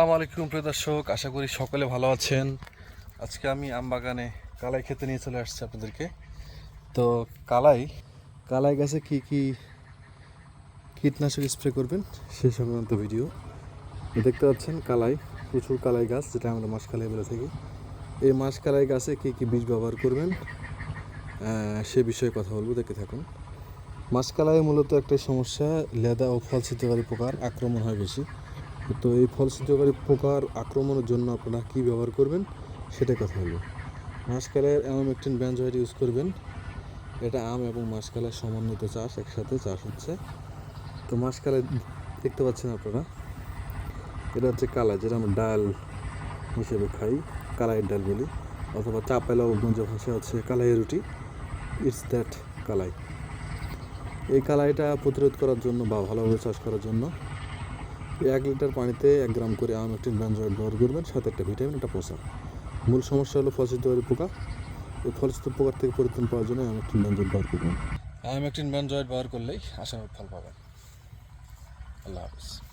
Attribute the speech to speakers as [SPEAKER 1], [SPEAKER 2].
[SPEAKER 1] আসসালামু আলাইকুম প্রিয় দর্শক, আশা করি সকলে ভালো আছেন। আজকে আমি আম বাগানে কালাই খেতে নিয়ে চলে আসছি আপনাদেরকে। তো কালাই কালাই গাছে কি কি কীটনাশক স্প্রে করবেন সেই সংক্রান্ত ভিডিও। দেখতে পাচ্ছেন কালাই, প্রচুর কালাই গাছ যেটা আমরা মাসকালাই বলে থাকি। এই মাসকালাই গাছে কি কি বীজ ব্যবহার করবেন সে বিষয়ে কথা বলব দেখে থাকুন। মাসকালাই মূলত একটা সমস্যা, লেদা ও ফল ছিদ্রকারী পোকার আক্রমণ হয় বেশি। তো এই ফল ছিদ্রকারী পোকার আক্রমণের জন্য আপনারা কী ব্যবহার করবেন? সেটা কথা বলব মাসকালের অ্যামামেকটিন ব্যানজয়েড ইউজ করবেন। এটা আম এবং মাসকালের সমন্বিত চাষ, একসাথে চাষ হচ্ছে। তো মাসকালে দেখতে পাচ্ছেন আপনারা, এটা হচ্ছে কালা, যেটা আমরা ডাল হিসেবে খাই, কালাইয়ের ডাল বলি, অথবা চাপাইলা গঞ্জ ভাষা হচ্ছে কালাইয়ের রুটি, ইটস দ্যাট কালাই। এই কালাইটা প্রতিরোধ করার জন্য বা ভালোভাবে চাষ করার জন্য এক লিটার পানিতে এক গ্রাম করে আম, একটি ব্যানজয়েড ব্যবহার করবেন, সাথে একটা ভিটামিন, একটা পোষা মূল সমস্যা হলো ফলসিদ্ধকারী পোকা। এই ফলসিদ্ধ পোকার থেকে পরিত্রাণ পাওয়ার জন্য আম, একটি ব্যানজয়েড ব্যবহার করবেন। আম, একটি ব্যানজয়েড ব্যবহার করলেই আশানুরূপ ফল পাবেন। আল্লাহ হাফিজ।